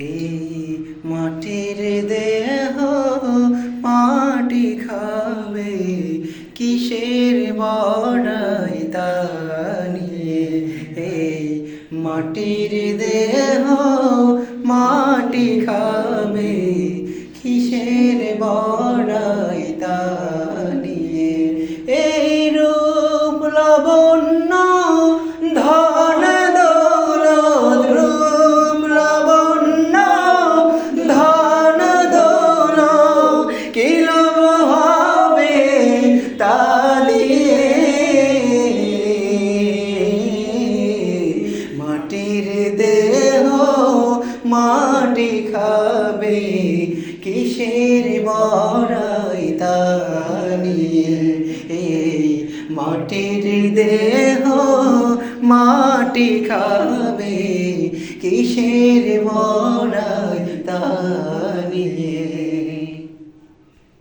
এই মাটির দেহ মাটি খাবে, কিসের বড়াই তানিয়ে এই মাটির দেহ মাটি খাবে, কিসের বড়াই তানিয়ে এই রূপ লাবণ্য হবে তা মাটির দেহ মাটি খাবে, কিসের বড়াই তানিয়ে এই মাটির দেহ মাটি খাবে, কিসের বড়াই তানিয়ে